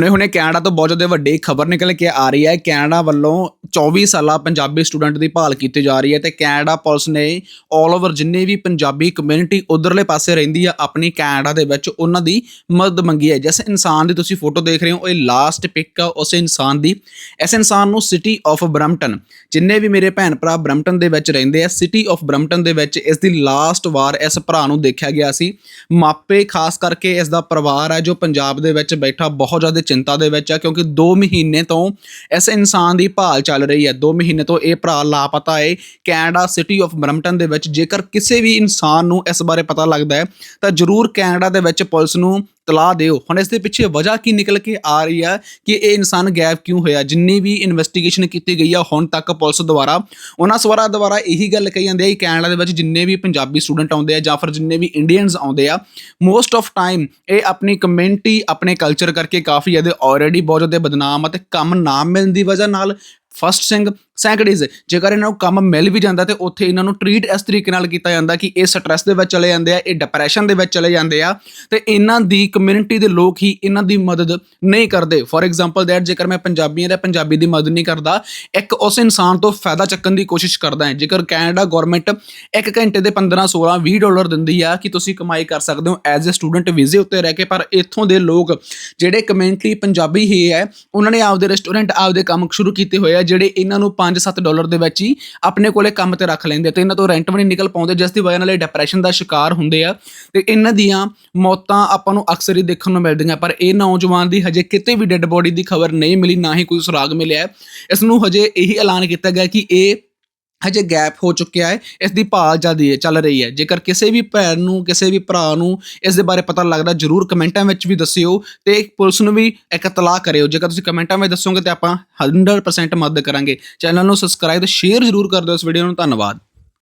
ਹੁਣੇ ਹੁਣੇ ਕੈਨੇਡਾ ਤੋਂ ਬਹੁਤ ਜ਼ਿਆਦਾ ਵੱਡੀ ਖਬਰ ਨਿਕਲ ਕੇ ਆ ਰਹੀ ਹੈ। ਕੈਨੇਡਾ ਵੱਲੋਂ 24 ਸਾਲਾ ਪੰਜਾਬੀ ਸਟੂਡੈਂਟ ਦੀ ਭਾਲ ਕੀਤੀ ਜਾ ਰਹੀ ਹੈ ਤੇ ਕੈਨੇਡਾ ਪੁਲਿਸ ਨੇ 올 ਓਵਰ ਜਿੰਨੇ ਵੀ ਪੰਜਾਬੀ ਕਮਿਊਨਿਟੀ ਉਧਰਲੇ ਪਾਸੇ ਰਹਿੰਦੀ ਆ, ਆਪਣੀ ਕੈਨੇਡਾ ਦੇ ਵਿੱਚ ਉਹਨਾਂ ਦੀ ਮਦਦ ਮੰਗੀ ਹੈ। ਜਿਸ ਇਨਸਾਨ ਦੀ ਤੁਸੀਂ ਫੋਟੋ ਦੇਖ ਰਹੇ ਹੋ, ਇਹ ਲਾਸਟ ਪਿਕ ਆ, ਉਸ ਇਨਸਾਨ ਦੀ। ਇਸ ਇਨਸਾਨ ਨੂੰ ਸਿਟੀ ਆਫ ਬ੍ਰੈਂਪਟਨ ਜਿੰਨੇ ਵੀ ਮੇਰੇ ਭੈਣ ਭਰਾ ਬ੍ਰੈਂਪਟਨ ਦੇ ਵਿੱਚ ਰਹਿੰਦੇ ਆ ਸਿਟੀ ਆਫ ਬ੍ਰੈਂਪਟਨ ਦੇ ਵਿੱਚ ਇਸ ਦੀ ਲਾਸਟ ਵਾਰ ਇਸ ਭਰਾ ਨੂੰ ਦੇਖਿਆ ਗਿਆ ਸੀ। ਮਾਪੇ ਖਾਸ ਕਰਕੇ ਇਸ ਦਾ ਪਰਿਵਾਰ ਹੈ ਜੋ ਪੰਜਾਬ ਦੇ ਵਿੱਚ ਬੈਠਾ, ਬਹੁਤ ਜ਼ਿਆਦਾ ਚਿੰਤਾ ਦੇ ਵਿੱਚ ਆ, ਕਿਉਂਕਿ 2 ਮਹੀਨੇ ਤੋਂ ਇਸ ਇਨਸਾਨ ਦੀ ਭਾਲ ਚੱਲ ਰਹੀ ਹੈ। 2 ਮਹੀਨੇ ਤੋਂ ਇਹ ਭਰਾ ਲਾਪਤਾ ਹੈ ਕੈਨੇਡਾ ਸਿਟੀ ਆਫ ਬ੍ਰੈਂਪਟਨ ਦੇ ਵਿੱਚ ਜੇਕਰ ਕਿਸੇ ਵੀ ਇਨਸਾਨ ਨੂੰ ਇਸ ਬਾਰੇ ਪਤਾ ਲੱਗਦਾ ਹੈ, ਤਾਂ ਜਰੂਰ ਕੈਨੇਡਾ ਦੇ ਵਿੱਚ ਪੁਲਿਸ ਨੂੰ ਤਲਾਹ ਦਿਓ। ਹੁਣ ਇਸ ਦੇ ਪਿੱਛੇ ਵਜ੍ਹਾ ਕੀ ਨਿਕਲ ਕੇ ਆ ਰਹੀ ਆ ਕਿ ਇਹ ਇਨਸਾਨ ਗਾਇਬ ਕਿਉਂ ਹੋਇਆ? ਜਿੰਨੀ ਵੀ ਇਨਵੈਸਟੀਗੇਸ਼ਨ ਕੀਤੀ ਗਈ ਆ ਹੁਣ ਤੱਕ ਪੁਲਿਸ ਦੁਆਰਾ, ਉਹਨਾਂ ਸਵਾਰਾਂ ਦੁਆਰਾ ਇਹੀ ਗੱਲ ਕਹੀ ਜਾਂਦੀ ਹੈ ਕਿ ਕੈਨੇਡਾ ਦੇ ਵਿੱਚ ਜਿੰਨੇ ਵੀ ਪੰਜਾਬੀ ਸਟੂਡੈਂਟ ਆਉਂਦੇ ਆ ਜਾਂ ਫਿਰ ਜਿੰਨੇ ਵੀ ਇੰਡੀਅਨਸ ਆਉਂਦੇ ਆ ਮੋਸਟ ਆਫ ਟਾਈਮ ਇਹ ਆਪਣੀ ਕਮਿਊਨਿਟੀ ਆਪਣੇ ਕਲਚਰ ਕਰਕੇ ਕਾਫੀ ਜ਼ਿਆਦਾ ਆਲਰੇਡੀ ਬਹੁਤ ਜ਼ਿਆਦਾ ਬਦਨਾਮ ਅਤੇ ਕੰਮ ਨਾ ਮਿਲਣ ਦੀ ਵਜ੍ਹਾ ਨਾਲ ਫਸਟ ਸਿੰਘ ਸੈਂਕੜੀਜ਼ ਜੇਕਰ ਇਹਨਾਂ ਨੂੰ ਕੰਮ ਮਿਲ ਵੀ ਜਾਂਦਾ ਤੇ ਉੱਥੇ ਇਹਨਾਂ ਨੂੰ ਟਰੀਟ ਇਸ ਤਰੀਕੇ ਨਾਲ ਕੀਤਾ ਜਾਂਦਾ ਕਿ ਇਹ ਸਟ੍ਰੈਸ ਦੇ ਵਿੱਚ ਚਲੇ ਜਾਂਦੇ ਆ, ਇਹ ਡਿਪਰੈਸ਼ਨ ਦੇ ਵਿੱਚ ਚਲੇ ਜਾਂਦੇ ਆ, ਤੇ ਇਹਨਾਂ ਦੀ ਕਮਿਊਨਿਟੀ ਦੇ ਲੋਕ ਹੀ ਇਹਨਾਂ ਦੀ ਮਦਦ ਨਹੀਂ ਕਰਦੇ। ਫੋਰ ਐਗਜ਼ਾਮਪਲ ਦੈਟ ਜੇਕਰ ਮੈਂ ਪੰਜਾਬੀ ਹਾਂ ਤਾਂ ਪੰਜਾਬੀ ਦੀ ਮਦਦ ਨਹੀਂ ਕਰਦਾ, ਇੱਕ ਉਸ ਇਨਸਾਨ ਤੋਂ ਫਾਇਦਾ ਚੱਕਣ ਦੀ ਕੋਸ਼ਿਸ਼ ਕਰਦਾ ਹੈ। ਜੇਕਰ ਕੈਨੇਡਾ ਗਵਰਨਮੈਂਟ ਇੱਕ ਘੰਟੇ ਦੇ 15 16 20 ਡਾਲਰ ਦਿੰਦੀ ਆ ਕਿ ਤੁਸੀਂ ਕਮਾਈ ਕਰ ਸਕਦੇ ਹੋ ਐਜ਼ ਅ ਸਟੂਡੈਂਟ ਵੀਜ਼ੇ ਉੱਤੇ ਰਹਿ ਕੇ, ਪਰ ਇੱਥੋਂ ਦੇ ਲੋਕ ਜਿਹੜੇ ਕਮਿਊਨਿਟੀ ਪੰਜਾਬੀ ਹੀ ਹੈ, ਉਹਨਾਂ ਨੇ ਆਪਦੇ ਰੈਸਟੋਰੈਂਟ ਆਪਦੇ ਕੰਮ ਸ਼ੁਰੂ ਕੀਤੇ ਹੋਏ ਆ ਜਿਹੜੇ ਇਹਨਾਂ ਨੂੰ 5-7 ਡਾਲਰ ਦੇ ਵਿੱਚ ਹੀ ਆਪਣੇ ਕੋਲੇ ਕੰਮ ਤੇ ਰੱਖ ਲੈਂਦੇ ਆ ਤੇ ਇਹਨਾਂ ਤੋਂ ਰੈਂਟ ਵੀ ਨਹੀਂ ਨਿਕਲ ਪਾਉਂਦੇ, ਜਿਸ ਦੀ ਵਜ੍ਹਾ ਨਾਲ ਇਹ ਡਿਪਰੈਸ਼ਨ ਦਾ ਸ਼ਿਕਾਰ ਹੁੰਦੇ ਆ। ਤੇ ਇਹਨਾਂ ਦੀਆਂ ਮੌਤਾਂ ਆਪਾਂ ਨੂੰ ਅਕਸਰ ਹੀ ਦੇਖਣ ਨੂੰ ਮਿਲਦੀਆਂ, ਪਰ ਇਹ ਨੌਜਵਾਨ ਦੀ ਹਜੇ ਕਿਤੇ ਵੀ ਡੈੱਡ ਬੋਡੀ ਦੀ ਖਬਰ ਨਹੀਂ ਮਿਲੀ, ਨਾ ਹੀ ਕੋਈ ਸੁਰਾਗ ਮਿਲਿਆ ਇਸ ਨੂੰ ਹਜੇ ਇਹੀ ਐਲਾਨ ਕੀਤਾ ਗਿਆ ਕਿ ਇਹ ਹਜੇ ਗੈਪ ਹੋ ਚੁੱਕਿਆ ਹੈ, ਇਸ ਦੀ ਭਾਲ ਜਲਦੀ ਹੈ, ਚੱਲ ਰਹੀ ਹੈ। ਜੇਕਰ ਕਿਸੇ ਵੀ ਭੈਣ ਨੂੰ, ਕਿਸੇ ਵੀ ਭਰਾ ਨੂੰ ਇਸ ਦੇ ਬਾਰੇ ਪਤਾ ਲੱਗਦਾ, ਜਰੂਰ ਕਮੈਂਟਾਂ ਵਿੱਚ ਵੀ ਦੱਸਿਓ ਤੇ ਪੁਲਿਸ ਨੂੰ ਵੀ ਇੱਕ ਤਲਾਹ ਕਰਿਓ। ਜੇਕਰ ਤੁਸੀਂ ਕਮੈਂਟਾਂ ਵਿੱਚ ਦੱਸੋਗੇ ਤੇ ਆਪਾਂ 100% ਮਦਦ ਕਰਾਂਗੇ। ਚੈਨਲ ਨੂੰ ਸਬਸਕ੍ਰਾਈਬ ਤੇ ਸ਼ੇਅਰ ਜਰੂਰ ਕਰ ਦਿਓ ਇਸ ਵੀਡੀਓ ਨੂੰ। ਧੰਨਵਾਦ।